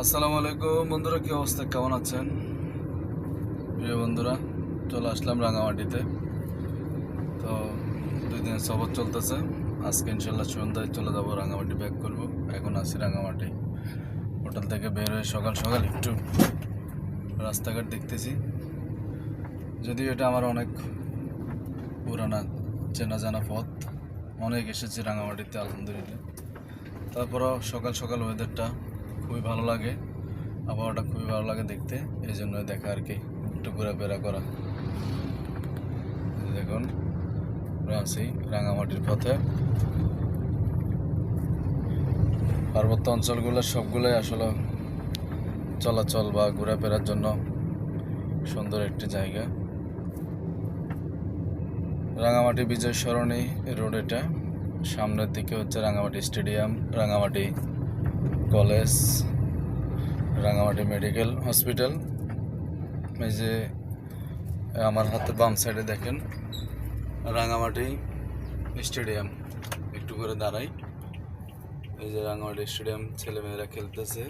আসসালামু আলাইকুম। বন্ধুরা, কি অবস্থা? কেমন আছেন? প্রিয় বন্ধুরা, চলে আসলাম রাঙামাটিতে। তো দুই দিন সবর চলতেছে। আজকে ইনশাল্লাহ সন্ধ্যায় চলে যাব রাঙামাটি ব্যাক করব। এখন আছি রাঙামাটি। হোটেল থেকে বের হয়ে সকাল সকাল একটু রাস্তাঘাট দেখতেছি। যদিও এটা আমার অনেক পুরানা চেনা জানা পথ। অনেক এসেছি রাঙামাটিতে, আলহামদুলিল্লাহ। তারপরও সকাল সকাল ওয়েদারটা খুবই ভালো লাগে। আবহাওয়াটা খুবই ভালো লাগে দেখতে। এই জন্য দেখা আর কি, একটু ঘোরাফেরা করা। দেখুন আছি রাঙামাটির পথে। পার্বত্য অঞ্চলগুলো সবগুলোই আসলে চলাচল বা ঘোরাফেরার জন্য সুন্দর একটি জায়গা। রাঙামাটি বিজয় সরণি রোড এটা। সামনের দিকে হচ্ছে Rangamati stadium, Rangamati college, Rangamati medical hospital. এই যে আমার হাতে বাম সাইডে দেখেন, রাঙামাটি স্টেডিয়াম। একটু করে দাঁড়াই। এই যে রাঙামাটি স্টেডিয়াম, ছেলেমেয়েরা খেলতেছে।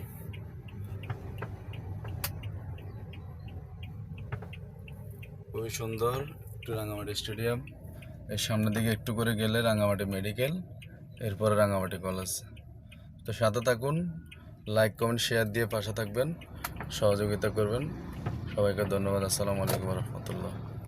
খুবই সুন্দর একটু রাঙামাটি স্টেডিয়াম। এর সামনের দিকে একটু করে গেলে রাঙামাটি মেডিকেল, এরপরে রাঙামাটি কলেজ। তো সাথে থাকুন লাইক কমেন্ট শেয়ার দিয়ে পাশে থাকবেন, সহযোগিতা করবেন। সবাইকে ধন্যবাদ, আসসালামু আলাইকুম রহমতুল্লাহ।